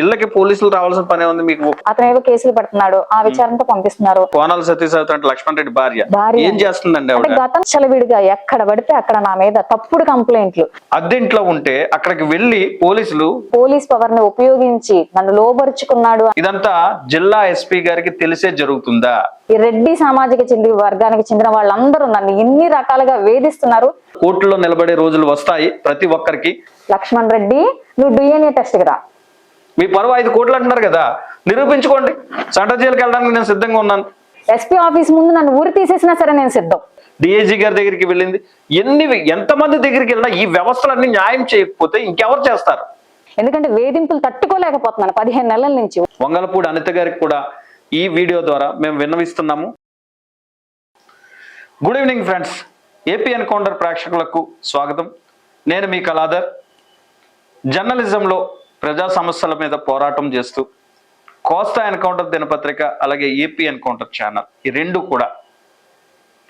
ఇళ్ళకి పోలీసులు రావాల్సిన పనే ఉంది మీకు? అతను ఏదో కేసులు పెడుతున్నాడు ఆ విచారణతో పంపిస్తున్నారు. కోనాల సతీసావిత్రి అంటే లక్ష్మణ్ రెడ్డి భార్య. భార్య. ఏం చేస్తుందండి ఆవిడ? గతం చలవిడిగా ఎక్కడ పడితే అక్కడ నా మీద తప్పుడు కంప్లైంట్లు. అద్దెంట్లో ఉంటే అక్కడికి వెళ్ళి పోలీసులు పోలీస్ పవర్ని ఉపయోగించి నన్ను లోబరుచుకున్నాడు ఇదంతా జిల్లా ఎస్పీ గారికి తెలిసే జరుగుతుందా? ఈ రెడ్డి సామాజిక చెందిన వర్గానికి చెందిన వాళ్ళందరూ నన్ను ఇన్ని రకాలుగా వేధిస్తున్నారు. కోర్టులో నిలబడే రోజులు వస్తాయి ప్రతి ఒక్కరికి. లక్ష్మణ్ రెడ్డి నువ్వు డిఎన్ఏ టెస్ట్కి రా. మీ పరువు ఐదు కోట్లు అంటున్నారు కదా నిరూపించుకోండి. సెంట్రల్ జైలుకి వెళ్ళడానికి నేను సిద్ధంగా ఉన్నాను. ఎస్పీ ఆఫీస్ ముందు నన్ను ఊరి తీసేసినా సరే నేను సిద్ధం. డిఐజీ గారి దగ్గరికి వెళ్ళింది. ఎన్ని ఎంతమంది దగ్గరికి వెళ్ళినా ఈ వ్యవస్థలన్నీ న్యాయం చేయకపోతే ఇంకెవరు చేస్తారు? ఎందుకంటే వేధింపులు తట్టుకోలేకపోతున్నాను పదిహేను నెలల నుంచి. వంగలపూడి అనిత గారికి కూడా ఈ వీడియో ద్వారా మేము విన్నవిస్తున్నాము. Good evening friends AP encounter ప్రేక్షకులకు స్వాగతం. నేను మీ కళాధర్. జర్నలిజంలో ప్రజా సమస్యల మీద పోరాటం చేస్తూ కోస్తా ఎన్కౌంటర్ దినపత్రిక అలాగే ఏపీ ఎన్కౌంటర్ ఛానల్ ఈ రెండు కూడా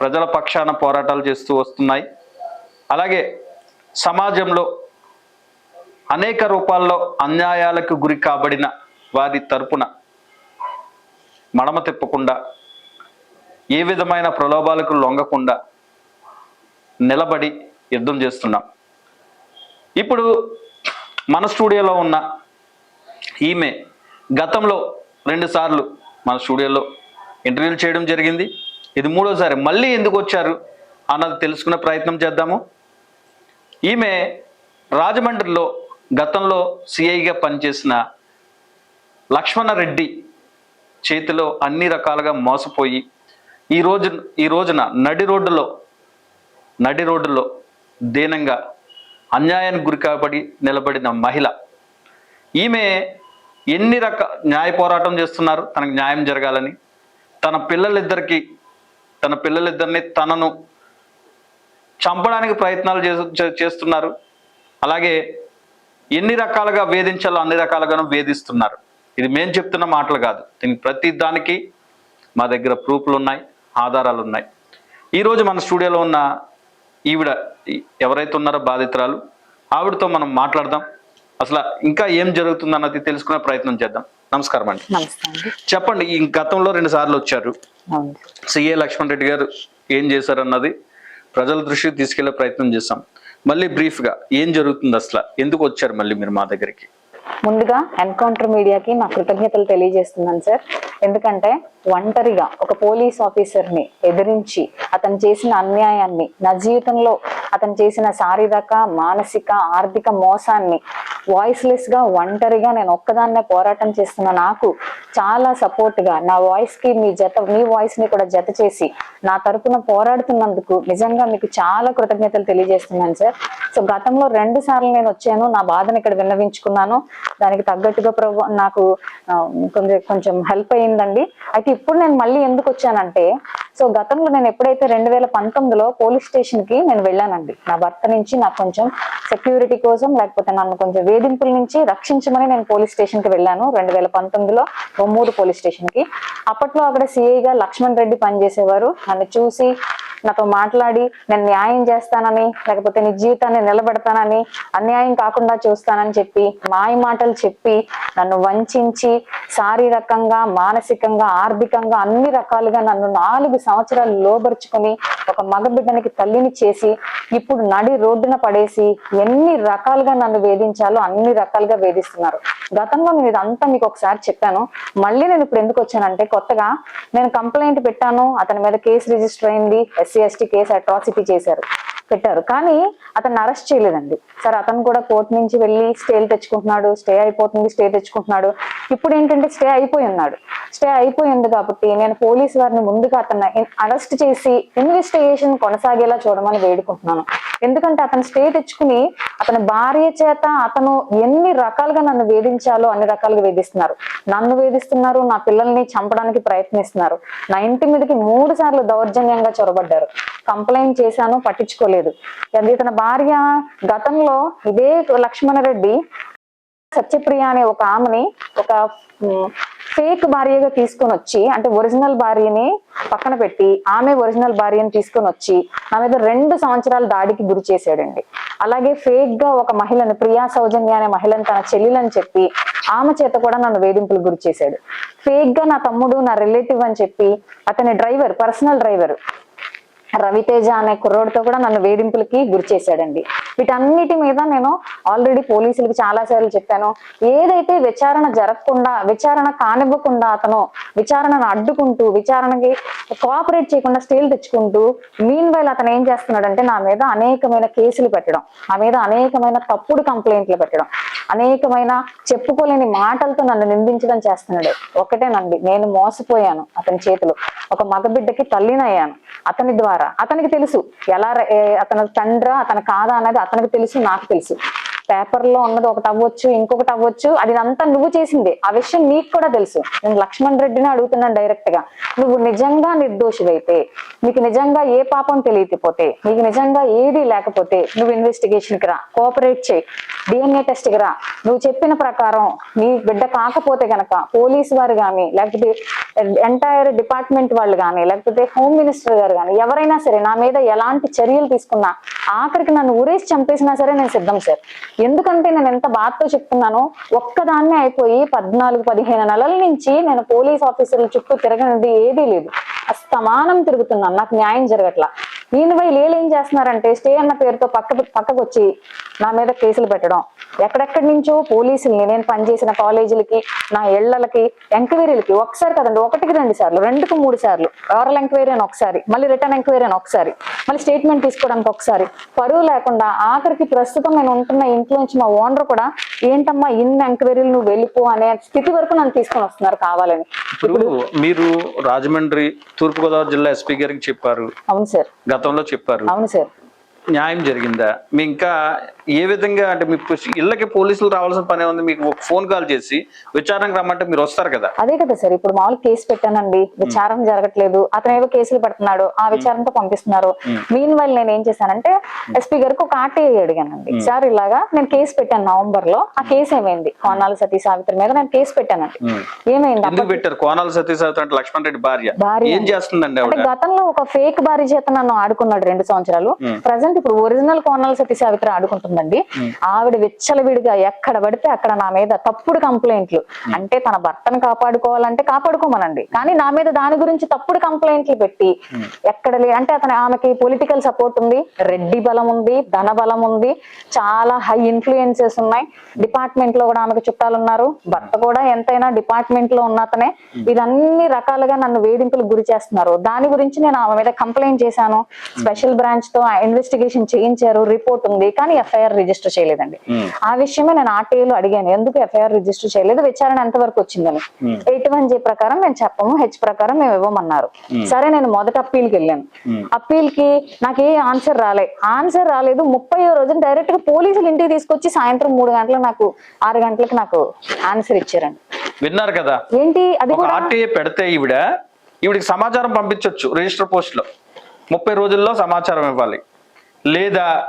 ప్రజల పక్షాన పోరాటాలు చేస్తూ వస్తున్నాయి. అలాగే సమాజంలో అనేక రూపాల్లో అన్యాయాలకు గురి కాబడిన వారి తరపున మడమ తిప్పకుండా ఏ విధమైన ప్రలోభాలకు లొంగకుండా నిలబడి యుద్ధం చేస్తున్నాం. ఇప్పుడు మన స్టూడియోలో ఉన్న ఈమె గతంలో రెండుసార్లు మన స్టూడియోలో ఇంటర్వ్యూలు చేయడం జరిగింది. ఇది మూడోసారి మళ్ళీ ఎందుకు వచ్చారు అన్నది తెలుసుకునే ప్రయత్నం చేద్దాము. ఈమె రాజమండ్రిలో గతంలో సిఐగా పనిచేసిన లక్ష్మణరెడ్డి చేతిలో అన్ని రకాలుగా మోసపోయి ఈ రోజు ఈ రోజున నడి రోడ్డులో నడి రోడ్డులో దీనంగా అన్యాయానికి గురి కాబడి నిలబడిన మహిళ. ఈమె ఎన్ని రక న్యాయ పోరాటం చేస్తున్నారు? తనకు న్యాయం జరగాలని. తన పిల్లలిద్దరికి తన పిల్లలిద్దరిని తనను చంపడానికి ప్రయత్నాలు చే- చేస్తున్నారు. అలాగే ఎన్ని రకాలుగా వేధించాలో అన్ని రకాలుగాను వేధిస్తున్నారు. ఇది మేము చెప్తున్న మాటలు కాదు. దీనికి ప్రతి దానికి మా దగ్గర ప్రూఫ్లు ఉన్నాయి ఆధారాలు ఉన్నాయి ఈరోజు మన స్టూడియోలో ఉన్న ఈవిడ ఎవరైతే ఉన్నారో బాధితురాలు ఆవిడతో మనం మాట్లాడదాం. అసలు ఇంకా ఏం జరుగుతుందన్నది తెలుసుకునే ప్రయత్నం చేద్దాం. నమస్కారం అండి. చెప్పండి ఈ గతంలో రెండు సార్లు వచ్చారు. సిఏ లక్ష్మణ్ రెడ్డి గారు ఏం చేశారన్నది ప్రజల దృష్టికి తీసుకెళ్ళే ప్రయత్నం చేస్తాం మళ్ళీ బ్రీఫ్గా ఏం జరుగుతుంది అసలు? ఎందుకు వచ్చారు మళ్ళీ మీరు మా దగ్గరికి? ముందుగా ఎన్కౌంటర్ మీడియాకి నా కృతజ్ఞతలు తెలియజేస్తున్నాను సార్. ఎందుకంటే ఒంటరిగా ఒక పోలీస్ ఆఫీసర్ని ఎదిరించి అతను చేసిన అన్యాయాన్ని నా జీవితంలో అతను చేసిన శారీరక మానసిక ఆర్థిక మోసాన్ని వాయిస్లెస్గా ఒంటరిగా నేను ఒక్కదాన్నే పోరాటం చేస్తున్న నాకు చాలా సపోర్ట్గా నా వాయిస్కి మీ జత మీ వాయిస్ని కూడా జత చేసి నా తరపున పోరాడుతున్నందుకు నిజంగా మీకు చాలా కృతజ్ఞతలు తెలియజేస్తున్నాను సార్. సో గతంలో రెండు సార్లు నేను వచ్చాను నా బాధను ఇక్కడ విన్నవించుకున్నాను. దానికి తగ్గట్టుగా ప్రభు నాకు కొంచెం కొంచెం హెల్ప్ అయ్యిందండి. అయితే ఇప్పుడు నేను మళ్ళీ ఎందుకు వచ్చానంటే సో గతంలో నేను ఎప్పుడైతే రెండు వేల పంతొమ్మిదిలో పోలీస్ స్టేషన్కి నేను వెళ్ళానండి నా భర్త నుంచి నాకు కొంచెం సెక్యూరిటీ కోసం లేకపోతే నన్ను కొంచెం వేధింపుల నుంచి రక్షించమని నేను పోలీస్ స్టేషన్కి వెళ్ళాను రెండు వేల పంతొమ్మిదిలో బొమ్మూరు పోలీస్ స్టేషన్కి అప్పట్లో అక్కడ సిఐగా లక్ష్మణ్ రెడ్డి పనిచేసేవారు. నన్ను చూసి నాతో మాట్లాడి నేను న్యాయం చేస్తానని లేకపోతే నీ జీవితాన్ని నిలబెడతానని అన్యాయం కాకుండా చూస్తానని చెప్పి మాయ మాటలు చెప్పి నన్ను వంచించి శారీరకంగా మానసికంగా ఆర్థికంగా అన్ని రకాలుగా నన్ను నాలుగు సంవత్సరాలు లోబరుచుకొని ఒక మగబిడ్డనికి తల్లిని చేసి ఇప్పుడు నడి రోడ్డున పడేసి ఎన్ని రకాలుగా నన్ను వేధించాలో అన్ని రకాలుగా వేధిస్తున్నారు. గతంలో నేను ఇదంతా మీకు ఒకసారి చెప్పాను. మళ్ళీ నేను ఇప్పుడు ఎందుకు వచ్చానంటే కొత్తగా నేను కంప్లైంట్ పెట్టాను. అతని మీద కేసు రిజిస్టర్ అయింది. ఎస్సీ ఎస్టీ కేసు అట్రాసిటీ చేశారు. పెట్టారు. కానీ అతన్ని అరెస్ట్ చేయలేదండి. సరే అతను కూడా కోర్టు నుంచి వెళ్ళి స్టేలు తెచ్చుకుంటున్నాడు స్టే అయిపోతుంది స్టే తెచ్చుకుంటున్నాడు. ఇప్పుడు ఏంటంటే స్టే అయిపోయి ఉన్నాడు. స్టే అయిపోయింది కాబట్టి నేను పోలీసు వారిని ముందుగా అతన్ని అరెస్ట్ చేసి ఇన్వెస్టిగేషన్ కొనసాగేలా చూడమని వేడుకుంటున్నాను. ఎందుకంటే అతను స్టే తెచ్చుకుని అతని భార్య చేత అతను ఎన్ని రకాలుగా నన్ను వేధించాలో అన్ని రకాలుగా వేధిస్తున్నారు. నన్ను వేధిస్తున్నారు నా పిల్లల్ని చంపడానికి ప్రయత్నిస్తున్నారు. నా ఇంటి మీదకి మూడు సార్లు దౌర్జన్యంగా చొరబడ్డారు. కంప్లైంట్ చేశాను పట్టించుకోలేదు. అది ఇతని భార్య గతంలో ఇదే లక్ష్మణరెడ్డి సత్యప్రియ అనే ఒక ఆమెని ఒక ఫేక్ భార్యగా తీసుకొని వచ్చి అంటే ఒరిజినల్ భార్యని పక్కన పెట్టి ఆమె ఒరిజినల్ భార్యని తీసుకొని వచ్చి నా మీద రెండు సంవత్సరాల దాడికి గురి చేశాడండి. అలాగే ఫేక్గా ఒక మహిళను ప్రియా సౌజన్య అనే మహిళను తన చెల్లెలని చెప్పి ఆమె చేత కూడా నన్ను వేధింపులకు గురి చేశాడు. ఫేక్గా నా తమ్ముడు నా రిలేటివ్ అని చెప్పి అతని డ్రైవర్ పర్సనల్ డ్రైవర్ రవితేజ అనే కుర్రోడితో కూడా నన్ను వేధింపులకి గురి చేశాడండి. వీటన్నిటి మీద నేను ఆల్రెడీ పోలీసులకు చాలా సార్లు చెప్పాను. ఏదైతే విచారణ జరగకుండా విచారణ కానివ్వకుండా అతను విచారణను అడ్డుకుంటూ విచారణకి కోఆపరేట్ చేయకుండా స్టేలు తెచ్చుకుంటూ మీన్ వైల్ అతను ఏం చేస్తున్నాడంటే నా మీద అనేకమైన కేసులు పెట్టడం నా మీద అనేకమైన తప్పుడు కంప్లైంట్లు పెట్టడం. అనేకమైన చెప్పుకోలేని మాటలతో నన్ను నిందించడం చేస్తున్నాడు. ఒకటేనండి నేను మోసపోయాను అతని చేతిలో. ఒక మగబిడ్డకి తల్లినయ్యాను అతని ద్వారా. అతనికి తెలుసు ఎలా అతను తండ్ర అతని అతను కాదా అనేది అతనికి తెలుసు నాకు తెలుసు. పేపర్లో ఉన్నది ఒకటి అవ్వచ్చు ఇంకొకటి అవ్వచ్చు అది అంతా నువ్వు చేసింది. ఆ విషయం నీకు కూడా తెలుసు. నేను లక్ష్మణ్ రెడ్డిని అడుగుతున్నాను డైరెక్ట్గా. నువ్వు నిజంగా నిర్దోషివైతే నీకు నిజంగా ఏ పాపం తెలియకపోతే నీకు నిజంగా ఏది లేకపోతే నువ్వు ఇన్వెస్టిగేషన్కి రా. కోఆపరేట్ చేయి. డిఎన్ఏ టెస్ట్కి రా. నువ్వు చెప్పిన ప్రకారం నీ బిడ్డ కాకపోతే గనక పోలీసు వారు కానీ లేకపోతే ఎంటైర్ డిపార్ట్మెంట్ వాళ్ళు కానీ లేకపోతే హోమ్ మినిస్టర్ గారు కానీ ఎవరైనా సరే నా మీద ఎలాంటి చర్యలు తీసుకున్నా ఆఖరికి నన్ను ఊరేసి చంపేసినా సరే నేను సిద్ధం సార్ ఎందుకంటే నేను ఎంత బాధతో చెప్తున్నానో ఒక్కదాన్నే అయిపోయి పద్నాలుగు పదిహేను నెలల నుంచి నేను పోలీస్ ఆఫీసర్ల చుట్టూ తిరగనిది ఏదీ లేదు. అస్తమానం తిరుగుతున్నాను. నాకు న్యాయం జరగట్లా. ఈయన వీళ్ళు ఏం చేస్తున్నారంటే స్టే అన్న పేరుతో పక్క పక్కకు వచ్చి నా మీద కేసులు పెట్టడం. ఎక్కడెక్కడి నుంచో పోలీసుల్ని నేను పనిచేసిన కాలేజీలకి నా ఇళ్ళకి ఎంక్వైరీలకి ఒకసారి కదండి ఒకటికి రెండు సార్లు రెండుకు మూడు సార్లు. ఓరల్ ఎంక్వైరీ అని ఒకసారి మళ్ళీ రిటర్న్ ఎంక్వైరీ అని ఒకసారి మళ్ళీ స్టేట్మెంట్ తీసుకోవడానికి ఒకసారి. పరువు లేకుండా ఆఖరికి ప్రస్తుతం నేను ఉంటున్న ఇంట్లో నుంచి మా ఓనర్ కూడా ఏంటమ్మా ఇన్ని ఎంక్వైరీలు నువ్వు వెళ్ళిపో అనే స్థితి వరకు నన్ను తీసుకొని వస్తున్నారు కావాలని. ఇప్పుడు మీరు రాజమండ్రి తూర్పుగోదావరి జిల్లా ఎస్పీ గారికి చెప్పారు. అవును సార్. గతంలో చెప్పారు. అవును సార్. న్యాయం జరిగిందా? మీ ఇంకా ఏ విధంగా అంటే మీ ఇళ్ళకి పోలీసులు రావాల్సిన పని ఉంది? మీకు ఒక ఫోన్ కాల్ చేసి విచారణకు రమ్మంటే మీరు వస్తారు కదా? అదే కదా సార్. ఇప్పుడు మామూలు కేసు పెట్టానండి. విచారణ జరగట్లేదు. అతను ఏవో కేసులు పెడుతున్నాడు. ఆ విచారణతో పంపిస్తున్నారు. మీన్ వైల్ నేను ఏం చేశానంటే ఎస్పీ గారికి ఒక ఆర్టీఐ అడిగానండి. సార్ ఇలాగా నేను కేసు పెట్టాను నవంబర్లో ఆ కేసు ఏమైంది? కోనాల సతీ సావిత్రి మీద నేను కేసు పెట్టానండి. ఏమైంది? ఎందుకు పెట్టారు? కోనాల సతీసావతి అంటే లక్ష్మణ్ రెడ్డి భార్య. భార్య. ఏం చేస్తుందండి గతంలో ఒక ఫేక్ భార్య చేత నన్ను ఆడుకున్నాడు రెండు సంవత్సరాలు. ప్రజెంట్ ఇప్పుడు ఒరిజినల్ కోనాల సతీ సావిత్రి ఆడుకుంటుందండి. ఆవిడ విచ్చలవిడిగా ఎక్కడ పడితే అక్కడ నా మీద తప్పుడు కంప్లైంట్లు. అంటే తన భర్తను కాపాడుకోవాలంటే కాపాడుకోమనండి. కానీ నా మీద దాని గురించి తప్పుడు కంప్లైంట్లు పెట్టి ఎక్కడ లే అంటే అతను ఆమెకి పొలిటికల్ సపోర్ట్ ఉంది రెడ్డి బలం ఉంది ధన బలం ఉంది చాలా హై ఇన్ఫ్లుయెన్సెస్ ఉన్నాయి. డిపార్ట్మెంట్లో కూడా ఆమెకు చుట్టాలు ఉన్నారు భర్త కూడా ఎంతైనా డిపార్ట్మెంట్లో ఉన్న అతనే. ఇదన్ని రకాలుగా నన్ను వేధింపులకు గురి చేస్తున్నారు. దాని గురించి నేను ఆమె మీద కంప్లైంట్ చేశాను. స్పెషల్ బ్రాంచ్తో ఇన్వెస్టిగేషన్ చేయించారు రిపోర్ట్ ఉంది కానీ ఎఫ్ఐఆర్ రిజిస్టర్ చేయలేదండి. ఆ విషయమే నేను ఆర్టీఐలో అడిగాను ఎందుకు ఎఫ్ఐఆర్ రిజిస్టర్ చేయలేదు? విచారణ ఎంత వరకు వచ్చిందని ఎయిట్ వన్ జే ప్రకారం మేము చెప్పము హెచ్ ప్రకారం మేము ఇవ్వమన్నారు. సరే నేను మొదట అప్పీల్కి వెళ్ళాను. అప్పీల్కి నాకు ఏ ఆన్సర్ రాలే. ఆన్సర్ రాలేదు. ముప్పై రోజున డైరెక్ట్గా పోలీసులు ఇంటికి తీసుకొచ్చి సాయంత్రం మూడు గంటలకు నాకు ఆరు గంటలకు నాకు ఆన్సర్ ఇచ్చారండి. విన్నారు కదా? ఏంటి? అది ఆర్టీఏ పెడితే ఈవిడ ఈవిడికి సమాచారం పంపించవచ్చు రిజిస్టర్ పోస్ట్లో ముప్పై రోజుల్లో సమాచారం ఇవ్వాలి. లేదా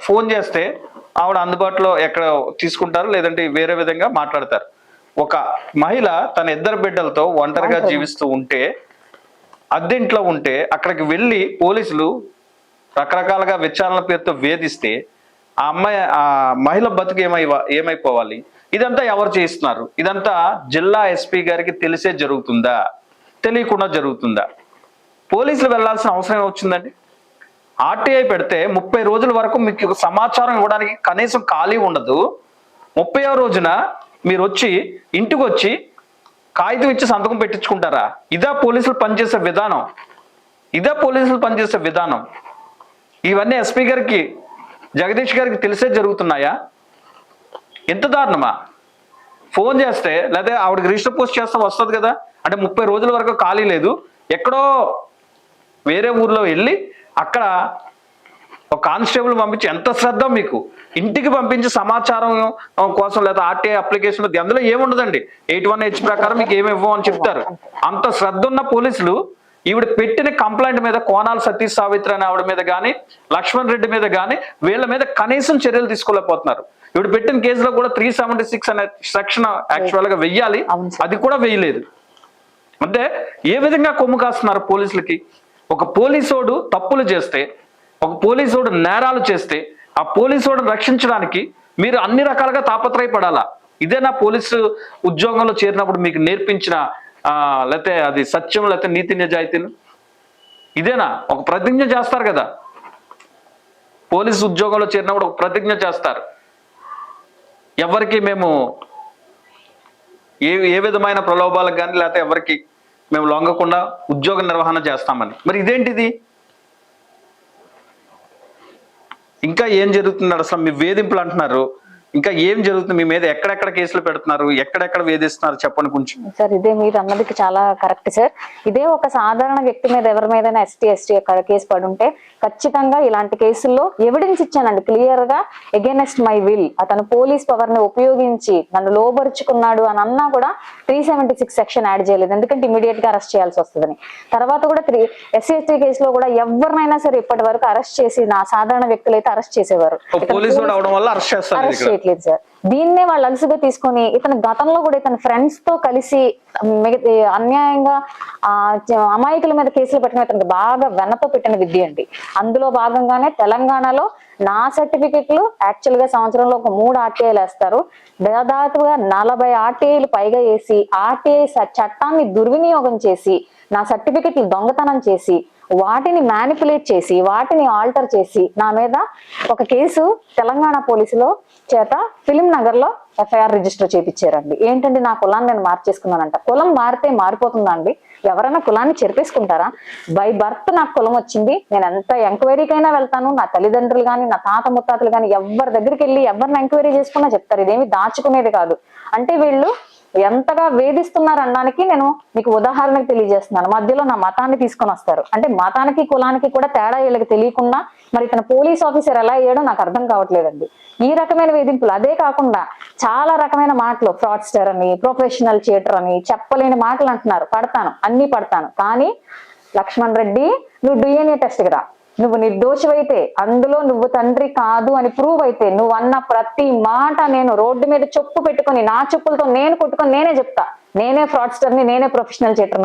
ఫోన్ చేస్తే ఆవిడ అందుబాటులో ఎక్కడ తీసుకుంటారు లేదంటే వేరే విధంగా మాట్లాడతారు. ఒక మహిళ తన ఇద్దరు బిడ్డలతో ఒంటరిగా. జీవిస్తూ ఉంటే అద్దెంట్లో ఉంటే అక్కడికి వెళ్ళి పోలీసులు రకరకాలుగా విచారణ పేరుతో వేధిస్తే ఆ అమ్మాయి ఆ మహిళ బతుకు ఏమై ఏమైపోవాలి? ఇదంతా ఎవరు చేయిస్తున్నారు? ఇదంతా జిల్లా ఎస్పీ గారికి తెలిసే జరుగుతుందా? తెలియకుండా జరుగుతుందా? పోలీసులు వెళ్ళాల్సిన అవసరం ఏమొచ్చిందండి? ఆర్టీఐ పెడితే ముప్పై రోజుల వరకు మీకు సమాచారం ఇవ్వడానికి కనీసం ఖాళీ ఉండదు. ముప్పై రోజున మీరు వచ్చి ఇంటికి వచ్చి కాగితం ఇచ్చి సంతకం పెట్టించుకుంటారా? ఇదా పోలీసులు పనిచేసే విధానం. ఇదే పోలీసులు పనిచేసే విధానం. ఇవన్నీ ఎస్పీ గారికి జగదీష్ గారికి తెలిసే జరుగుతున్నాయా? ఎంత దారుణమా? ఫోన్ చేస్తే లేదా ఆవిడకి రిజిస్టర్ పోస్ట్ చేస్తే వస్తుంది కదా? అంటే ముప్పై రోజుల వరకు ఖాళీ లేదు. ఎక్కడో వేరే ఊర్లో వెళ్ళి అక్కడ ఒక కానిస్టేబుల్ పంపించి ఎంత శ్రద్ధ మీకు? ఇంటికి పంపించి సమాచారం కోసం లేదా ఆర్టీఐ అప్లికేషన్ అందులో ఏముండదండి? ఎయిట్ వన్ హెచ్ ప్రకారం మీకు ఏమి ఇవ్వం అని చెప్తారు. అంత శ్రద్ధ ఉన్న పోలీసులు ఈవిడ పెట్టిన కంప్లైంట్ మీద కోనాల సతీష్ సావిత్రి అనే ఆవిడ మీద కానీ లక్ష్మణ్ రెడ్డి మీద కానీ వీళ్ళ మీద కనీసం చర్యలు తీసుకోలేకపోతున్నారు. ఈవిడ పెట్టిన కేసులో కూడా త్రీ సెవెంటీ సిక్స్ అనే సెక్షన్ యాక్చువల్గా వెయ్యాలి. అది కూడా వేయలేదు అంటే ఏ విధంగా కొమ్ము కాస్తున్నారు పోలీసులకి? ఒక పోలీసోడు తప్పులు చేస్తే ఒక పోలీసోడు నేరాలు చేస్తే ఆ పోలీసోడు రక్షించడానికి మీరు అన్ని రకాలుగా తాపత్రయపడాలా? ఇదే నా పోలీసు ఉద్యోగంలో చేరినప్పుడు మీకు నేర్పించిన లేతే లేకపోతే అది సత్యం లేకపోతే నీతి నిజాయితీలు? ఇదేనా? ఒక ప్రతిజ్ఞ చేస్తారు కదా. పోలీసు ఉద్యోగంలో చేరినప్పుడు ఒక ప్రతిజ్ఞ చేస్తారు. ఎవరికి మేము ఏ ఏ విధమైన ప్రలోభాలకు కానీ లేకపోతే ఎవరికి మేము లొంగకుండా ఉద్యోగ నిర్వహణ చేస్తామని. మరి ఇదేంటిది? ఇంకా ఏం జరుగుతుంది అసలు మీ వేధింపులు అంటున్నారు. ఇంకా ఏం జరుగుతుంది? మీ మీద ఎక్కడెక్కడ కేసులు పెడుతున్నారు? ఎక్కడెక్కడ వేధిస్తున్నారు? చెప్పండి కొంచెం. సార్ ఇదే మీరు అన్నది చాలా కరెక్ట్ సార్. ఇదే ఒక సాధారణ వ్యక్తి మీద ఎవరి మీద ఎస్టీ ఎస్టీ కేసు పడి ఉంటే ఖచ్చితంగా ఇలాంటి కేసుల్లో ఎవిడెన్స్ ఇచ్చానండి. క్లియర్గా అగేనెస్ట్ మై విల్ అతను పోలీస్ పవర్ని ఉపయోగించి నన్ను లోబరుచుకున్నాడు అని అన్నా కూడా three seventy six section add చేయలేదు. ఎందుకంటే ఇమీడియట్గా అరెస్ట్ చేయాల్సి వస్తుందని. తర్వాత కూడా త్రీ ఎస్సీ ఎస్టీ కేసులో కూడా ఎవరినైనా సరే ఇప్పటి వరకు అరెస్ట్ చేసి నా సాధారణ వ్యక్తులు అయితే అరెస్ట్ చేసేవారు అరెస్ట్ చేయట్లేదు సార్. దీన్నే వాళ్ళు అలసిగా తీసుకొని ఇతను గతంలో కూడా ఇతని ఫ్రెండ్స్తో కలిసి మిగతా అన్యాయంగా ఆ అమాయకుల మీద కేసులు పెట్టిన ఇతనికి బాగా వెనతో పెట్టిన విద్య అండి. అందులో భాగంగానే తెలంగాణలో నా సర్టిఫికెట్లు యాక్చువల్గా సంవత్సరంలో ఒక మూడు ఆర్టీఐలు వేస్తారు. దాదాపుగా నలభై ఆర్టీఐలు పైగా వేసి ఆర్టీఐ చట్టాన్ని దుర్వినియోగం చేసి నా సర్టిఫికెట్లు దొంగతనం చేసి వాటిని మ్యానిపులేట్ చేసి వాటిని ఆల్టర్ చేసి నా మీద ఒక కేసు తెలంగాణ పోలీసులో చేత ఫిలిం నగర్లో ఎఫ్ఐఆర్ రిజిస్టర్ చేపించారండి. ఏంటండి నా కులాన్ని నేను మార్చేసుకున్నానంట? కులం మారితే మారిపోతుందండి ఎవరైనా కులాన్ని చెరిపేసుకుంటారా? బై బర్త్ నాకు కులం వచ్చింది. నేను ఎంత ఎంక్వైరీకైనా వెళ్తాను. నా తల్లిదండ్రులు కానీ నా తాత ముత్తాతలు కానీ ఎవరి దగ్గరికి వెళ్ళి ఎవరిని ఎంక్వైరీ చేసుకున్నా చెప్తారు. ఇదేమి దాచుకునేది కాదు. అంటే వీళ్ళు ఎంతగా వేధిస్తున్నారు అనడానికి నేను మీకు ఉదాహరణకు తెలియజేస్తున్నాను. మధ్యలో నా మతాన్ని తీసుకొని వస్తారు. అంటే మతానికి కులానికి కూడా తేడా వీళ్ళకి తెలియకుండా మరి ఇతను పోలీస్ ఆఫీసర్ ఎలా అయ్యాడో నాకు అర్థం కావట్లేదండి. ఈ రకమైన వేధింపులు అదే కాకుండా చాలా రకమైన మాటలు ఫ్రాడ్స్టర్ అని ప్రొఫెషనల్ చీటర్ అని చెప్పలేని మాటలు అంటున్నారు. పడతాను అన్ని పడతాను. కానీ లక్ష్మణ్ రెడ్డి నువ్వు డిఎన్ఏ టెస్ట్కి రా. నువ్వు నిర్దోషమైతే అందులో నువ్వు తండ్రి కాదు అని ప్రూవ్ అయితే నువ్వు అన్న ప్రతి మాట నేను రోడ్డు మీద చెప్పు పెట్టుకొని నా చెప్పులతో నేను కొట్టుకొని నేనే చెప్తా. నేనే ఫ్రాడ్స్టర్ని నేనే ప్రొఫెషనల్ చేటర్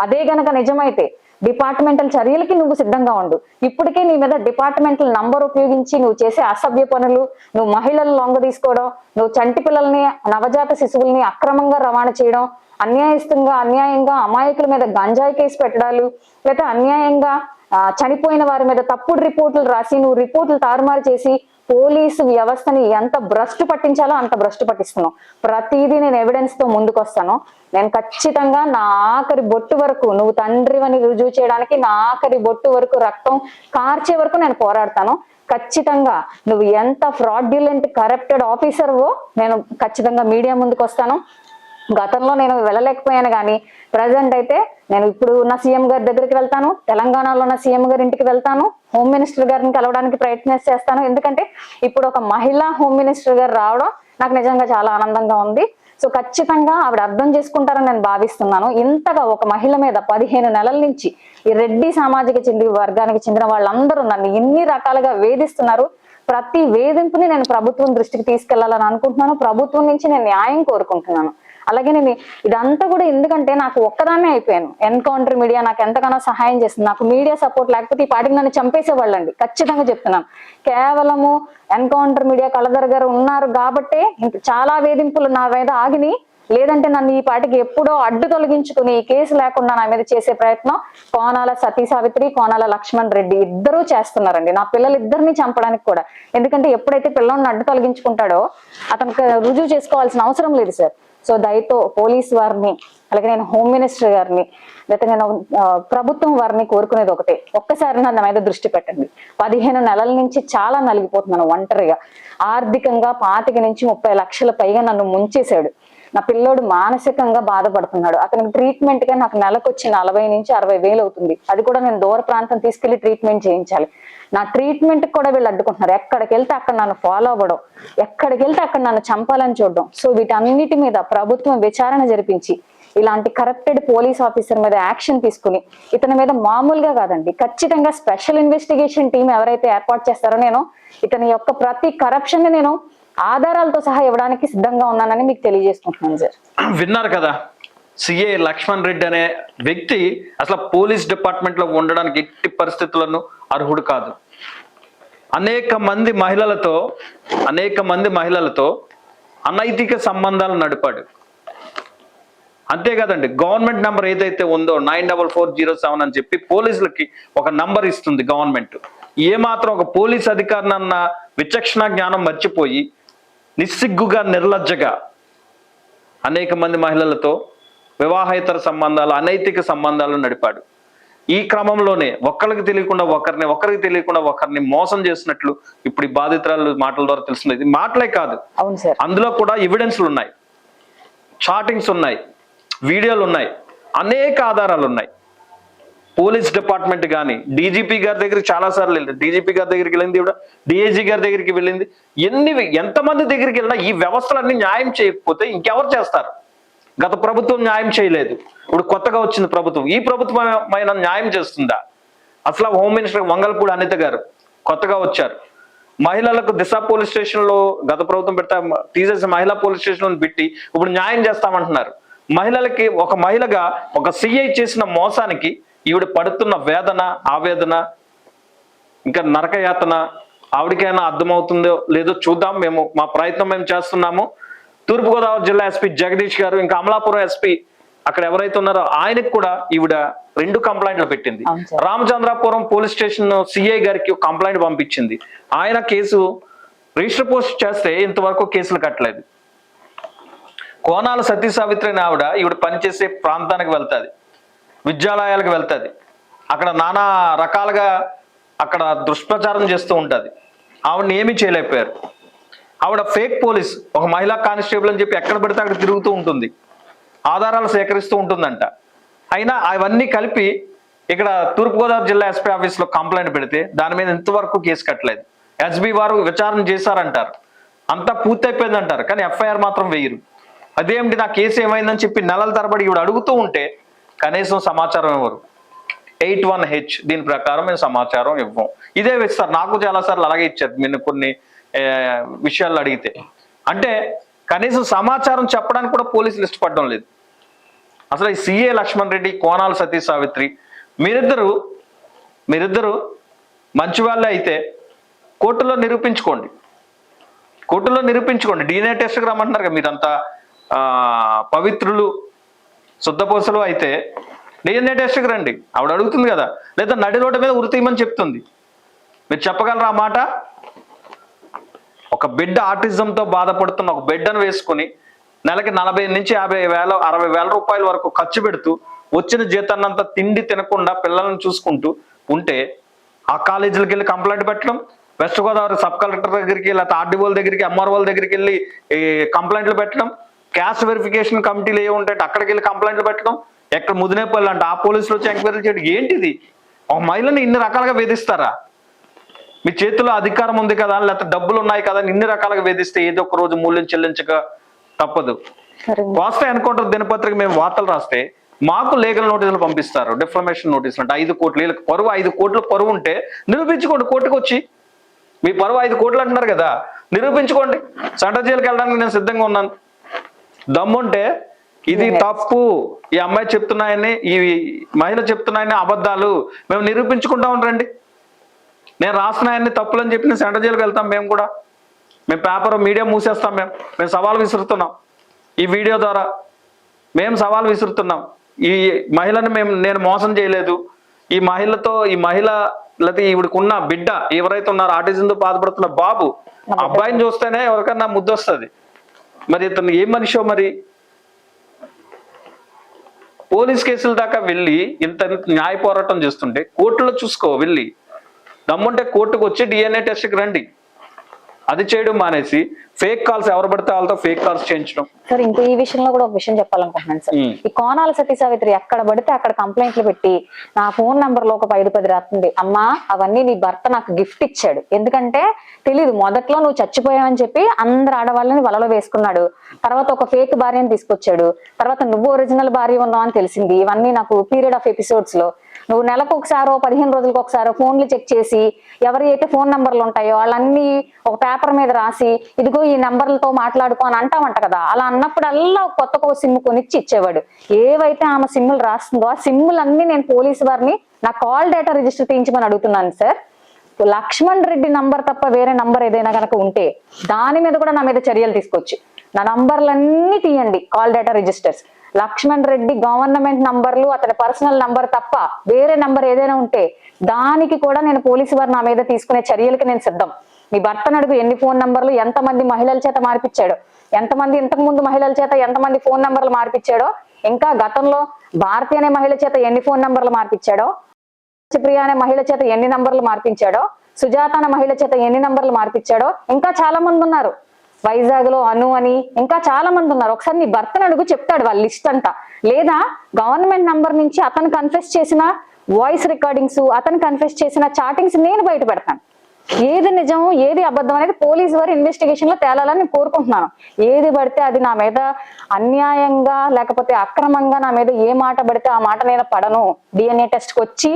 అదే గనక నిజమైతే డిపార్ట్మెంటల్ చర్యలకి నువ్వు సిద్ధంగా ఉండు. ఇప్పటికే నీ మీద డిపార్ట్మెంటల్ నంబర్ ఉపయోగించి నువ్వు చేసే అసభ్య పనులు నువ్వు మహిళలు లొంగ తీసుకోవడం నువ్వు చంటి పిల్లల్ని నవజాత శిశువుల్ని అక్రమంగా రవాణా చేయడం అన్యాయస్థంగా అన్యాయంగా అమాయకుల మీద గంజాయి కేసు పెట్టడాలు లేదా అన్యాయంగా చనిపోయిన వారి మీద తప్పుడు రిపోర్టులు రాసి నువ్వు రిపోర్టులు తారుమారు చేసి పోలీసు వ్యవస్థని ఎంత భ్రష్టు పట్టించాలో అంత భ్రష్టు పట్టిస్తున్నావు. ప్రతిదీ నేను ఎవిడెన్స్తో ముందుకొస్తాను. నేను ఖచ్చితంగా నా ఆఖరి బొట్టు వరకు నువ్వు తండ్రివని రుజువు చేయడానికి నా ఆఖరి బొట్టు వరకు రక్తం కార్చే వరకు నేను పోరాడతాను. ఖచ్చితంగా నువ్వు ఎంత ఫ్రాడ్యులెంట్ కరప్టెడ్ ఆఫీసర్వో నేను ఖచ్చితంగా మీడియా ముందుకు వస్తాను గతంలో నేను వెళ్ళలేకపోయాను కానీ ప్రజెంట్ అయితే నేను ఇప్పుడు ఉన్న సీఎం గారి దగ్గరికి వెళ్తాను తెలంగాణలో ఉన్న సీఎం గారి ఇంటికి వెళ్తాను హోమ్ మినిస్టర్ గారిని కలవడానికి ప్రయత్నం చేస్తాను. ఎందుకంటే ఇప్పుడు ఒక మహిళా హోమ్ మినిస్టర్ గారు రావడం నాకు నిజంగా చాలా ఆనందంగా ఉంది. సో ఖచ్చితంగా ఆవిడ అర్థం చేసుకుంటారని నేను భావిస్తున్నాను. ఇంతగా ఒక మహిళ మీద పదిహేను నెలల నుంచి ఈ రెడ్డి సామాజిక చెందిన వర్గానికి చెందిన వాళ్ళందరూ నన్ను ఎన్ని రకాలుగా వేధిస్తున్నారు. ప్రతి వేధింపుని నేను ప్రభుత్వం దృష్టికి తీసుకెళ్ళాలని అనుకుంటున్నాను. ప్రభుత్వం నుంచి నేను న్యాయం కోరుకుంటున్నాను. అలాగే నేను ఇదంతా కూడా ఎందుకంటే నాకు ఒక్కదాన్నే అయిపోయాను. ఎన్కౌంటర్ మీడియా నాకు ఎంతగానో సహాయం చేస్తుంది నాకు మీడియా సపోర్ట్ లేకపోతే ఈ పాటికి నన్ను చంపేసేవాళ్ళండి. ఖచ్చితంగా చెప్తున్నాను. కేవలము ఎన్కౌంటర్ మీడియా కళదర్ గారు ఉన్నారు కాబట్టే ఇంత చాలా వేధింపులు నా మీద ఆగిని లేదంటే నన్ను ఈ పాటికి ఎప్పుడో అడ్డు తొలగించుకుని ఈ కేసు లేకుండా నా మీద చేసే ప్రయత్నం కోనాల సతీ సావిత్రి కోనాల లక్ష్మణ్ రెడ్డి ఇద్దరూ చేస్తున్నారండి. నా పిల్లలు ఇద్దరిని చంపడానికి కూడా. ఎందుకంటే ఎప్పుడైతే పిల్లల్ని అడ్డు తొలగించుకుంటాడో అతనికి రుజువు చేసుకోవాల్సిన అవసరం లేదు సార్. సో దయతో పోలీస్ వారిని అలాగే నేను హోమ్ మినిస్టర్ గారిని లేకపోతే నేను ప్రభుత్వం వారిని కోరుకునేది ఒకటే. ఒక్కసారి నా మీద దృష్టి పెట్టండి. పదిహేను నెలల నుంచి చాలా నలిగిపోతున్నాను ఒంటరిగా. ఆర్థికంగా పాతిక నుంచి ముప్పై లక్షల పైగా నన్ను ముంచేశాడు. నా పిల్లోడు మానసికంగా బాధపడుతున్నాడు. అతనికి ట్రీట్మెంట్గా నాకు నెలకు వచ్చి నలభై నుంచి అరవై వేలు అవుతుంది. అది కూడా నేను దూర ప్రాంతం తీసుకెళ్ళి ట్రీట్మెంట్ చేయించాలి. నా ట్రీట్మెంట్ కూడా వీళ్ళు అడ్డుకుంటున్నారు. ఎక్కడికి వెళ్తే అక్కడ నన్ను ఫాలో అవ్వడం ఎక్కడికి వెళ్తే అక్కడ నన్ను చంపాలని చూడడం. సో వీటన్నిటి మీద ప్రభుత్వం విచారణ జరిపించి ఇలాంటి కరప్టెడ్ పోలీస్ ఆఫీసర్ మీద యాక్షన్ తీసుకుని ఇతని మీద మామూలుగా కాదండి ఖచ్చితంగా స్పెషల్ ఇన్వెస్టిగేషన్ టీం ఎవరైతే ఏర్పాటు చేస్తారో నేను ఇతని యొక్క ప్రతి కరప్షన్ నేను ఆధారాలతో సహా ఇవ్వడానికి సిద్ధంగా ఉన్నానని మీకు తెలియజేసుకుంటున్నాను సార్. విన్నారు కదా సిఏ లక్ష్మణ్ రెడ్డి అనే వ్యక్తి అసలు పోలీస్ డిపార్ట్మెంట్లో ఉండడానికి ఎట్టి పరిస్థితులను అర్హుడు కాదు. అనేక మంది మహిళలతో అనేక మంది మహిళలతో అనైతిక సంబంధాలు నడిపాడు. అంతేకాదండి గవర్నమెంట్ నెంబర్ ఏదైతే ఉందో nine double four zero seven అని చెప్పి పోలీసులకి ఒక నంబర్ ఇస్తుంది గవర్నమెంట్. ఏ మాత్రం ఒక పోలీస్ అధికారిన విచక్షణ జ్ఞానం మర్చిపోయి నిస్సిగ్గుగా నిర్లజ్జగా అనేక మంది మహిళలతో వివాహేతర సంబంధాలు అనైతిక సంబంధాలు నడిపాడు. ఈ క్రమంలోనే ఒక్కరికి తెలియకుండా ఒకరిని ఒకరికి తెలియకుండా ఒకరిని మోసం చేసినట్లు ఇప్పుడు ఈ బాధితురాలు మాటల ద్వారా తెలుస్తుంది. ఇది మాటలే కాదు. అవును సార్. అందులో కూడా ఎవిడెన్స్లు ఉన్నాయి. చాటింగ్స్ ఉన్నాయి. వీడియోలు ఉన్నాయి. అనేక ఆధారాలు ఉన్నాయి. పోలీస్ డిపార్ట్మెంట్ కానీ డీజీపీ గారి దగ్గరికి చాలా సార్లు వెళ్ళింది. డీజీపీ గారి దగ్గరికి వెళ్ళింది కూడా డిఐజీ గారి దగ్గరికి వెళ్ళింది. ఎన్ని ఎంతమంది దగ్గరికి వెళ్ళినా ఈ వ్యవస్థలన్నీ న్యాయం చేయకపోతే ఇంకెవరు చేస్తారు? గత ప్రభుత్వం న్యాయం చేయలేదు. ఇప్పుడు కొత్తగా వచ్చింది ప్రభుత్వం. ఈ ప్రభుత్వం అయినా న్యాయం చేస్తుందా? అసలు హోమ్ మినిస్టర్ వంగల్పూడి అనిత గారు కొత్తగా వచ్చారు. మహిళలకు దిశ పోలీస్ స్టేషన్లో గత ప్రభుత్వం పెడతా తీసేసి మహిళా పోలీస్ స్టేషన్ పెట్టి ఇప్పుడు న్యాయం చేస్తామంటున్నారు. మహిళలకి ఒక మహిళగా ఒక సిఐ చేసిన మోసానికి ఈవిడ పడుతున్న వేదన ఆవేదన ఇంకా నరకయాతన ఆవిడకైనా అర్థమవుతుందో లేదో చూద్దాం. మేము మా ప్రయత్నం మేము చేస్తున్నాము. తూర్పుగోదావరి జిల్లా ఎస్పీ జగదీష్ గారు ఇంకా అమలాపురం ఎస్పీ అక్కడ ఎవరైతే ఉన్నారో ఆయనకు కూడా ఈవిడ రెండు కంప్లైంట్లు పెట్టింది. రామచంద్రాపురం పోలీస్ స్టేషన్ సిఐ గారికి ఒక కంప్లైంట్ పంపించింది. ఆయన కేసు రిజిస్టర్ పోస్ట్ చేస్తే ఇంతవరకు కేసులు కట్టలేదు. కోనాల సతీ సావిత్రి ఆవిడ ఈవిడ పనిచేసే ప్రాంతానికి వెళ్తాది. విద్యాలయాలకు వెళ్తుంది. అక్కడ నానా రకాలుగా అక్కడ దుష్ప్రచారం చేస్తూ ఉంటుంది. ఆవిడని ఏమీ చేయలేకపోయారు. ఆవిడ ఫేక్ పోలీస్ ఒక మహిళా కానిస్టేబుల్ అని చెప్పి ఎక్కడ పడితే అక్కడ తిరుగుతూ ఉంటుంది. ఆధారాలు సేకరిస్తూ ఉంటుందంట. అయినా అవన్నీ కలిపి ఇక్కడ తూర్పుగోదావరి జిల్లా ఎస్పీ ఆఫీస్లో కంప్లైంట్ పెడితే దాని మీద ఇంతవరకు కేసు కట్టలేదు. ఎస్బీ వారు విచారణ చేశారంటారు. అంతా పూర్తయిపోయింది అంటారు కానీ ఎఫ్ఐఆర్ మాత్రం వేయరు. అదేమిటి నా కేసు ఏమైందని చెప్పి నెలల తరబడి ఇవి అడుగుతూ ఉంటే కనీసం సమాచారం ఇవ్వరు. ఎయిట్ వన్ హెచ్ దీని ప్రకారం మేము సమాచారం ఇవ్వం. ఇదే ఇస్తారు. నాకు చాలాసార్లు అలాగే ఇచ్చారు. నేను కొన్ని విషయాలు అడిగితే. అంటే కనీసం సమాచారం చెప్పడానికి కూడా పోలీసులు ఇష్టపడడం లేదు. అసలు ఈ సిఏ లక్ష్మణ్ రెడ్డి కోనాల సతీ సావిత్రి మీరిద్దరు మీరిద్దరు మంచి వాళ్ళే అయితే కోర్టులో నిరూపించుకోండి. కోర్టులో నిరూపించుకోండి. డిఎన్ఏ టెస్ట్కి రమ్మంటున్నారు కదా మీరంతా. పవిత్రులు శుద్ధపోసలు అయితే డిఎన్ఏ టెస్ట్కి రండి. ఆవిడ అడుగుతుంది కదా. లేదా నడి రోడ్డు మీద ఉరితీయమని చెప్తుంది. మీరు చెప్పగలరా ఆ మాట? ఒక బిడ్డ ఆటిజంతో బాధపడుతున్న ఒక బిడ్డను వేసుకుని నెలకి నలభై నుంచి యాభై వేల అరవై వేల రూపాయల వరకు ఖర్చు పెడుతూ వచ్చిన జీతాన్నంతా తిండి తినకుండా పిల్లలను చూసుకుంటూ ఉంటే ఆ కాలేజీలకు వెళ్ళి కంప్లైంట్ పెట్టడం వెస్ట్ గోదావరి సబ్ కలెక్టర్ దగ్గరికి లేకపోతే ఆర్డీఓల దగ్గరికి ఎంఆర్ఓల దగ్గరికి వెళ్ళి కంప్లైంట్లు పెట్టడం క్యాస్ట్ వెరిఫికేషన్ కమిటీలు ఏ ఉంటాయి అక్కడికి వెళ్ళి కంప్లైంట్లు పెట్టడం ఎక్కడ ముదినేపల్లి అంటే ఆ పోలీసులు వచ్చి ఎంక్వైరీ చేయడం ఏంటిది? ఒక మహిళని ఇన్ని రకాలుగా వేధిస్తారా? మీ చేతిలో అధికారం ఉంది కదా లేకపోతే డబ్బులు ఉన్నాయి కదా అని ఇన్ని రకాలుగా వేధిస్తే ఏదో ఒక రోజు మూల్యం చెల్లించక తప్పదు. వాస్తే ఎన్కౌంటర్ దినపత్రిక మేము వార్తలు రాస్తే మాకు లీగల్ నోటీసులు పంపిస్తారు డిఫర్మేషన్ నోటీసులు అంటే ఐదు కోట్లు. వీళ్ళకి పరువు ఐదు కోట్ల పరువు ఉంటే నిరూపించుకోండి కోర్టుకు వచ్చి. మీ పరువు ఐదు కోట్లు అంటున్నారు కదా నిరూపించుకోండి. సెంటర్ జైలుకి వెళ్ళడానికి నేను సిద్ధంగా ఉన్నాను. దమ్ముంటే ఇది తప్పు. ఈ అమ్మాయి చెప్తున్నాయని ఈ మహిళ చెప్తున్నాయని అబద్ధాలు మేము నిరూపించుకుంటాం రండి నేను రాస్తున్నాయన్ని తప్పులు అని చెప్పి నేను సెంటర్ జైలుకి వెళ్తాం మేము కూడా. మేము పేపర్ మీడియా మూసేస్తాం మేము. మేము సవాల్ విసురుతున్నాం. ఈ వీడియో ద్వారా మేము సవాల్ విసురుతున్నాం. ఈ మహిళను మేము నేను మోసం చేయలేదు. ఈ మహిళతో ఈ మహిళ లేకపోతే ఈవిడకున్న బిడ్డ ఎవరైతే ఉన్నారో ఆటిజంతో బాధపడుతున్న బాబు అబ్బాయిని చూస్తేనే ఎవరికన్నా ముద్దు వస్తుంది మరి ఇతను ఏ మనిషో మరి? పోలీస్ కేసుల దాకా వెళ్ళి ఇంత న్యాయ పోరాటం చేస్తుంటే కోర్టులో చూసుకో వెళ్ళి. దమ్ముంటే కోర్టుకు వచ్చి డిఎన్ఏ టెస్ట్కి రండి. అది చేయడం మానేసి ఫేక్ కాల్స్ ఎవరు పడితే వాళ్ళతో ఫేక్ కాల్స్ చేయించడం. సార్ ఇంకో ఈ విషయంలో కూడా ఒక విషయం చెప్పాలనుకుంటున్నాను సార్. ఈ కోనాల సతీ సావిత్రి ఎక్కడ పడితే అక్కడ కంప్లైంట్లు పెట్టి నా ఫోన్ నంబర్లో ఒక ఐదు పది రాస్తుంది అమ్మా అవన్నీ నీ భర్త నాకు గిఫ్ట్ ఇచ్చాడు. ఎందుకంటే తెలీదు మొదట్లో నువ్వు చచ్చిపోయావని చెప్పి అందరు ఆడవాళ్ళని వలలో వేసుకున్నాడు. తర్వాత ఒక ఫేక్ భార్యని తీసుకొచ్చాడు. తర్వాత నువ్వు ఒరిజినల్ భార్య ఉన్నావు అని తెలిసింది. ఇవన్నీ నాకు పీరియడ్ ఆఫ్ ఎపిసోడ్స్లో. నువ్వు నెలకు ఒకసారో పదిహేను రోజులకు ఒకసారో ఫోన్లు చెక్ చేసి ఎవరి అయితే ఫోన్ నంబర్లు ఉంటాయో వాళ్ళన్నీ ఒక పేపర్ మీద రాసి ఇదిగో ఈ నంబర్లతో మాట్లాడుకో అని అంటామంట కదా. అలా అన్నప్పుడల్లా కొత్త కొత్త సిమ్ కొనిచ్చి ఇచ్చేవాడు. ఏవైతే ఆమె సిమ్ములు రాస్తుందో ఆ సిమ్ములు అన్ని నేను పోలీసు వారిని నా కాల్ డేటా రిజిస్టర్ చేయించమని అడుగుతున్నాను సార్. లక్ష్మణ్ రెడ్డి నంబర్ తప్ప వేరే నంబర్ ఏదైనా కనుక ఉంటే దాని మీద కూడా నా మీద చర్యలు తీసుకోవచ్చు. నా నంబర్లన్నీ తీయండి call data registers. Lakshman Reddy government నంబర్లు అతని పర్సనల్ నంబర్ తప్ప వేరే నంబర్ ఏదైనా ఉంటే దానికి కూడా నేను పోలీసు వారు నా మీద తీసుకునే చర్యలకి నేను సిద్ధం. మీ భర్తను అడుగు ఎన్ని ఫోన్ నంబర్లు ఎంతమంది మహిళల చేత మార్పిచ్చాడో? ఎంతమంది ఇంతకు ముందు మహిళల చేత ఎంతమంది ఫోన్ నంబర్లు మార్పిచ్చాడో? ఇంకా గతంలో భారతి అనే మహిళ చేత ఎన్ని ఫోన్ నంబర్లు మార్పిచ్చాడో? ప్రియ అనే మహిళ చేత ఎన్ని నంబర్లు మార్పించాడో? సుజాత అనే మహిళ చేత ఎన్ని నంబర్లు మార్పించాడో ఇంకా చాలా మంది ఉన్నారు. వైజాగ్లో అను అని ఇంకా చాలా మంది ఉన్నారు. ఒకసారి నీ భర్తను అడుగు చెప్తాడు వాళ్ళ లిస్ట్ అంతా. లేదా గవర్నమెంట్ నంబర్ నుంచి అతను కన్ఫెస్ చేసిన వాయిస్ రికార్డింగ్స్ అతను కన్ఫెస్ చేసిన చాటింగ్స్ నేను బయట పెడతాను. ఏది నిజం ఏది అబద్ధం అనేది పోలీసు వారి ఇన్వెస్టిగేషన్లో తేలాలని నేను కోరుకుంటున్నాను. ఏది పడితే అది నా మీద అన్యాయంగా లేకపోతే అక్రమంగా నా మీద ఏ మాట పడితే ఆ మాట నేను పడను. డిఎన్ఏ టెస్ట్కి వచ్చి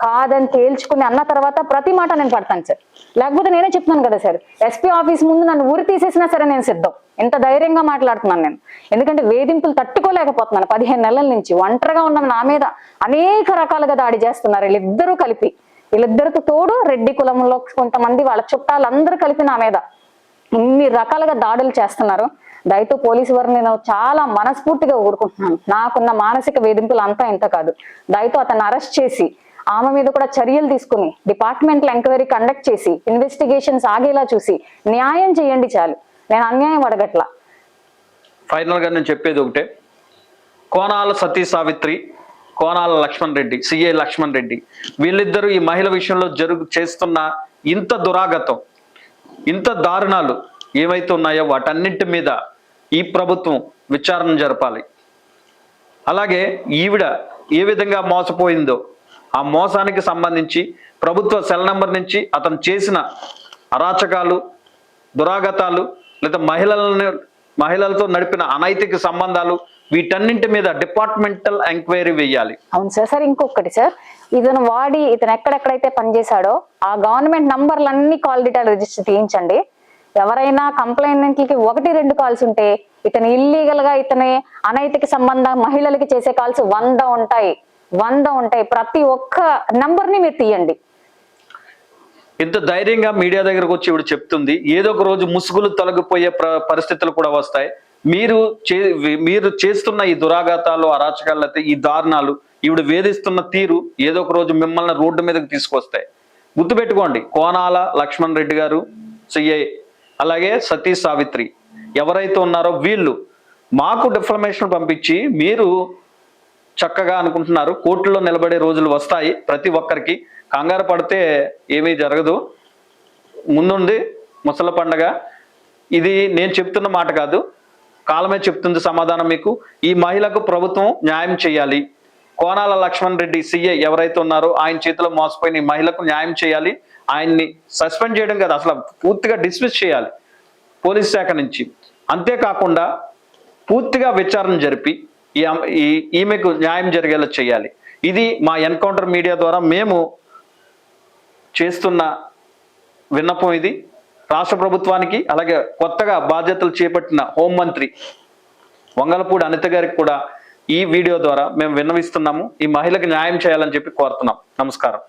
కాదని తేల్చుకుని అన్న తర్వాత ప్రతి మాట నేను పడతాను సార్. లేకపోతే నేనే చెప్తున్నాను కదా సార్. ఎస్పీ ఆఫీస్ ముందు నన్ను ఊరి తీసేసినా సరే నేను సిద్ధం. ఎంత ధైర్యంగా మాట్లాడుతున్నాను నేను. ఎందుకంటే వేధింపులు తట్టుకోలేకపోతున్నాను. పదిహేను నెలల నుంచి ఒంటరిగా ఉన్న నా మీద అనేక రకాలుగా దాడి చేస్తున్నారు వీళ్ళిద్దరూ కలిపి. వీళ్ళిద్దరికి తోడు రెడ్డి కులంలో కొంతమంది వాళ్ళ చుట్టాలందరూ కలిపి నా మీద ఇన్ని రకాలుగా దాడులు చేస్తున్నారు. దయతో పోలీసు వారిని నేను చాలా మనస్ఫూర్తిగా ఊరుకుంటున్నాను. నాకున్న మానసిక వేధింపులు అంతా ఇంత కాదు. దయతో అతను అరెస్ట్ చేసి ఆమె మీద కూడా చర్యలు తీసుకుని డిపార్ట్మెంట్ ఎంక్వైరీ కండక్ట్ చేసి ఇన్వెస్టిగేషన్స్ ఆగేలా చూసి న్యాయం చేయండి చాలు. నేను అన్యాయం అడగట్లా. ఫైనల్గా నేను చెప్పేది ఒకటే. కోనాల సతీ సావిత్రి కోనాల లక్ష్మణ్ రెడ్డి సిఏ లక్ష్మణ్ రెడ్డి వీళ్ళిద్దరూ ఈ మహిళ విషయంలో జరుగు చేస్తున్న ఇంత దురాగతం ఇంత దారుణాలు ఏమైతే ఉన్నాయో వాటన్నింటి మీద ఈ ప్రభుత్వం విచారణ జరపాలి. అలాగే ఈవిడ ఏ విధంగా మోసపోయిందో ఆ మోసానికి సంబంధించి ప్రభుత్వ సెల్ నెంబర్ నుంచి అతను చేసిన అరాచకాలు దురాగతాలు లేదా మహిళలను మహిళలతో నడిపిన అనైతిక సంబంధాలు వీటన్నింటి మీద డిపార్ట్మెంటల్ ఎంక్వైరీ వేయాలి అవును సార్. సార్ ఇంకొకటి సార్. ఇతను వాడి ఇతను ఎక్కడెక్కడైతే పనిచేశాడో ఆ గవర్నమెంట్ నంబర్లన్నీ కాల్ డీటెయిల్ రిజిస్టర్ తీయించండి. ఎవరైనా కంప్లైంట్లకి ఒకటి రెండు కాల్స్ ఉంటే ఇతను ఇల్లీగల్గా ఇతని అనైతిక సంబంధం మహిళలకి చేసే కాల్స్ వంద ఉంటాయి. వంద ఉంటాయి. ప్రతి ఒక్క నంబర్ని మీరు తీయండి. ఇంత ధైర్యంగా మీడియా దగ్గరకు వచ్చి ఇవిడ చెప్తుంది. ఏదో ఒక రోజు ముసుగులు తొలగిపోయే పరిస్థితులు కూడా వస్తాయి. మీరు చే మీరు చేస్తున్న ఈ దురాఘాతాలు అరాచకాలు అయితే ఈ దారుణాలు ఈవిడ వేధిస్తున్న తీరు ఏదో ఒక రోజు మిమ్మల్ని రోడ్డు మీదకి తీసుకొస్తాయి. గుర్తుపెట్టుకోండి కోనాల లక్ష్మణ్ రెడ్డి గారు సిఐ అలాగే సతీ సావిత్రి ఎవరైతే ఉన్నారో వీళ్ళు మాకు డిఫర్మేషన్ పంపించి మీరు చక్కగా అనుకుంటున్నారు కోర్టులో నిలబడే రోజులు వస్తాయి ప్రతి ఒక్కరికి. కంగారు పడితే ఏమీ జరగదు. ముందుంది ముసల పండగ. ఇది నేను చెప్తున్న మాట కాదు. కాలమే చెప్తుంది సమాధానం మీకు. ఈ మహిళకు ప్రభుత్వం న్యాయం చేయాలి. కోనాల లక్ష్మణ్ రెడ్డి సీఏ ఎవరైతే ఉన్నారో ఆయన చేతిలో మోసపోయిన ఈ మహిళకు న్యాయం చేయాలి. ఆయన్ని సస్పెండ్ చేయడం కాదు అసలు పూర్తిగా డిస్మిస్ చేయాలి పోలీస్ శాఖ నుంచి. అంతేకాకుండా పూర్తిగా విచారణ జరిపి ఈ ఈమెకు న్యాయం జరిగేలా చేయాలి. ఇది మా ఎన్కౌంటర్ మీడియా ద్వారా మేము చేస్తున్న విన్నపం ఇది. రాష్ట్ర ప్రభుత్వానికి అలాగే కొత్తగా బాధ్యతలు చేపట్టిన హోంమంత్రి వంగలపూడి అనిత గారికి కూడా ఈ వీడియో ద్వారా మేము విన్నవిస్తున్నాము. ఈ మహిళకి న్యాయం చేయాలని చెప్పి కోరుతున్నాం. నమస్కారం.